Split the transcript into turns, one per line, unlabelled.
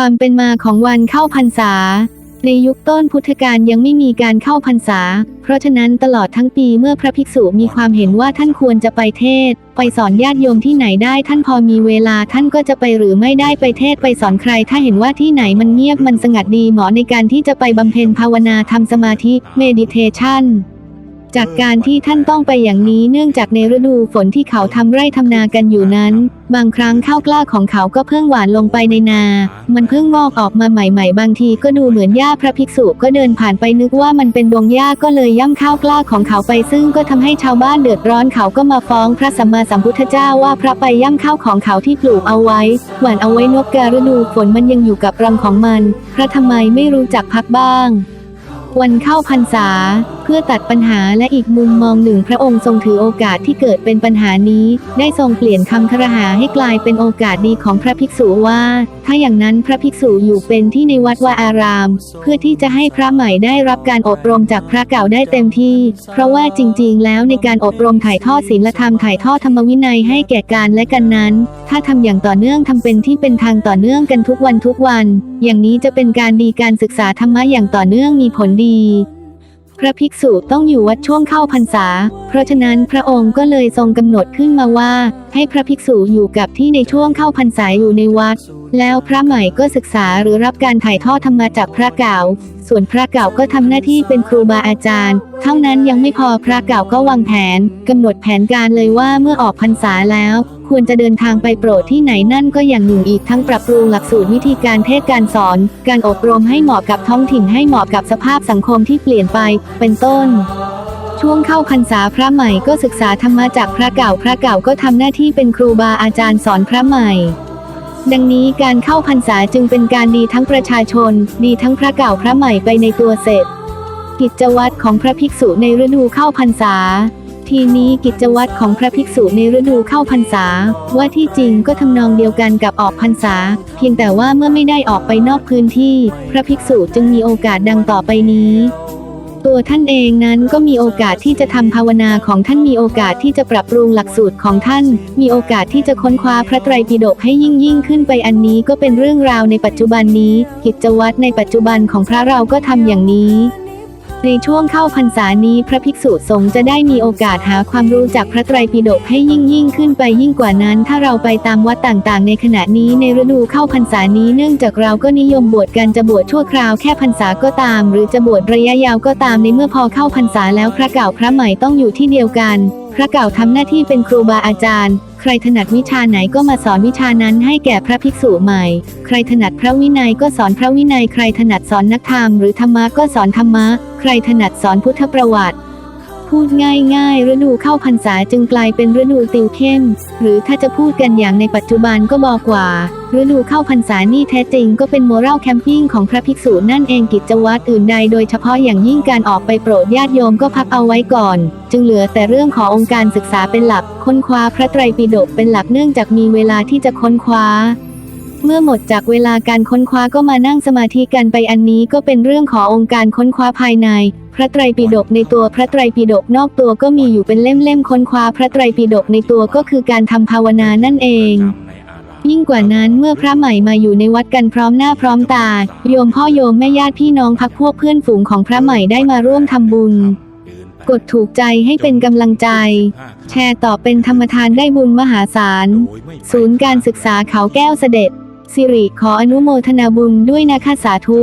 ความเป็นมาของวันเข้าพรรษา ในยุคต้นพุทธกาลยังไม่มีการเข้าพรรษา เพราะฉะนั้นตลอดทั้งปีเมื่อพระภิกษุมีความเห็นว่าท่านควรจะไปเทศ ไปสอนญาติโยมที่ไหนได้ท่านพอมีเวลาท่านก็จะไปหรือไม่ได้ไปเทศไปสอนใคร ถ้าเห็นว่าที่ไหนมันเงียบมันสงัดดีเหมาะในการที่จะไปบำเพ็ญภาวนาทำสมาธิเมดิเทชัน จากการที่ท่านต้องไปอย่างนี้เนื่องจากในฤดูฝนที่เขาทำไร่ทำนากันอยู่นั้น บางครั้งข้าวกล้าของเขาก็เพิ่งหวานลงไปในนา มันเพิ่งงอกออกมาใหม่ๆ บางทีก็ดูเหมือนหญ้าพระภิกษุก็เดินผ่านไปนึกว่ามันเป็นดวงหญ้าก็เลยย่ำข้าวกล้าของเขาไปซึ่งก็ทำให้ชาวบ้านเดือดร้อนเขาก็มาฟ้องพระสัมมาสัมพุทธเจ้าว่าพระไปย่ำข้าวของเขาที่ปลูกเอาไว้ หวานเอาไว้นกกาฤดูฝนมันยังอยู่กับรังของมัน พระทำไมไม่รู้จักพักบ้าง วันเข้าพรรษา เพื่อตัดปัญหาและอีกมุมมองหนึ่งพระองค์ทรงถือโอกาสที่เกิดเป็นปัญหานี้ ได้ทรงเปลี่ยนคำครหาให้กลายเป็นโอกาสดีของพระภิกษุว่า ถ้าอย่างนั้นพระภิกษุอยู่เป็นที่ในวัดวาอาราม เพื่อที่จะให้พระใหม่ได้รับการอบรมจากพระเก่าได้เต็มที่ เพราะว่าจริง ๆ แล้วในการอบรมถ่ายทอดศีลธรรมถ่ายทอดธรรมวินัยให้แก่การและกันนั้น ถ้าทำอย่างต่อเนื่องทำเป็นที่เป็นทางต่อเนื่องกันทุกวันทุกวัน อย่างนี้จะเป็นการดีการศึกษาธรรมะอย่างต่อเนื่องมีผลดี พระภิกษุต้องอยู่วัดช่วงเข้าพรรษา เพราะฉะนั้นพระองค์ก็เลยทรงกำหนดขึ้นมาว่า ให้พระภิกษุอยู่กับที่ในช่วงเข้าพรรษาอยู่ในวัด แล้วพระใหม่ก็ศึกษาหรือรับการถ่ายทอดธรรมะจากพระเก่า ส่วนพระเก่าก็ทำหน้าที่เป็นครูบาอาจารย์ เท่านั้นยังไม่พอพระเก่าก็วางแผนกำหนดแผนการเลยว่าเมื่อออกพรรษาแล้ว ควรจะเดินทางไปโปรดที่ไหนนั่นก็อย่างหนึ่งอีกทั้งปรับปรุงหลักสูตรวิธีการเทศการสอน การอบรมให้เหมาะกับท้องถิ่นให้เหมาะกับสภาพสังคมที่เปลี่ยนไป เป็นต้นช่วงเข้าพรรษาพระใหม่ก็ศึกษาธรรมะจากพระเก่าพระเก่าก็ทำหน้าที่เป็นครูบาอาจารย์สอนพระใหม่ ดังนี้การเข้าพรรษาจึงเป็นการดีทั้งประชาชน ดีทั้งพระเก่าพระใหม่ไปในตัวเสร็จ กิจวัตรของพระภิกษุในฤดูเข้าพรรษา ทีนี้กิจวัตรของพระภิกษุในฤดูเข้าพรรษา ว่าที่จริงก็ทำนองเดียวกันกับออกพรรษา เพียงแต่ว่าเมื่อไม่ได้ออกไปนอกพื้นที่ พระภิกษุจึงมีโอกาสดังต่อไปนี้ตัวท่านเองนั้นก็มีโอกาสที่จะทำภาวนาของท่านมีโอกาสที่จะปรับปรุงหลักสูตรของท่าน มีโอกาสที่จะค้นคว้าพระไตรปิฎกให้ยิ่งยิ่งขึ้นไปอันนี้ก็เป็นเรื่องราวในปัจจุบันนี้ กิจวัตรในปัจจุบันของพระเราก็ทำอย่างนี้ ในช่วงเข้าพรรษานี้พระภิกษุสงฆ์จะได้มีโอกาสหาความรู้จากพระไตรปิฎกให้ยิ่งยิ่งขึ้นไปยิ่งกว่านั้น ถ้าเราไปตามวัดต่างๆ ในขณะนี้ในฤดูเข้าพรรษานี้เนื่องจากเราก็นิยมบวชกันจะบวชชั่วคราวแค่พรรษาก็ตาม หรือจะบวชระยะยาวก็ตามในเมื่อพอเข้าพรรษาแล้วพระเก่าพระใหม่ต้องอยู่ที่เดียวกัน พระเก่าทำหน้าที่เป็นครูบาอาจารย์ใครถนัดวิชาไหนก็มาสอนวิชานั้นให้แก่พระภิกษุใหม่ ใครถนัดพระวินัยก็สอนพระวินัย ใครถนัดสอนนักธรรมหรือธรรมะก็สอนธรรมะ รถนัดสอนพุทธประวัติ พูดง่ายๆฤดูเข้าพรรษาจึงกลายเป็นฤดูติวเข้ม หรือถ้าจะพูดกันอย่างในปัจจุบันก็บอกว่าฤดูเข้าพรรษานี่แท้จริงก็เป็นโมราลแคมปิ้งของพระภิกษุนั่นเองกิจวัตรอื่นใดโดยเฉพาะอย่างยิ่งการออกไปโปรดญาติโยมก็พักเอาไว้ก่อน จึงเหลือแต่เรื่องขององค์การศึกษาเป็นหลัก ค้นคว้าพระไตรปิฎกเป็นหลักเนื่องจากมีเวลาที่จะค้นคว้า เมื่อหมดจากเวลาการค้นคว้าก็มานั่งสมาธิกันไปอันนี้ก็เป็นเรื่องขององค์การค้นคว้าภายใน พระไตรปิฎกในตัวพระไตรปิฎกนอกตัวก็มีอยู่เป็นเล่มๆค้นคว้าพระไตรปิฎกในตัวก็คือการทำภาวนานั่นเองยิ่งกว่านั้นเมื่อพระใหม่มาอยู่ในวัดกันพร้อมหน้าพร้อมตา โยมพ่อโยมแม่ญาติพี่น้องพักพวกเพื่อนฝูงของพระใหม่ได้มาร่วมทำบุญ กดถูกใจให้เป็นกำลังใจ แชร์ต่อเป็นธรรมทานได้บุญมหาศาล ศูนย์การศึกษาเขาแก้วเสด็จ สิริขออนุโมทนาบุญด้วยนะคะสาธุ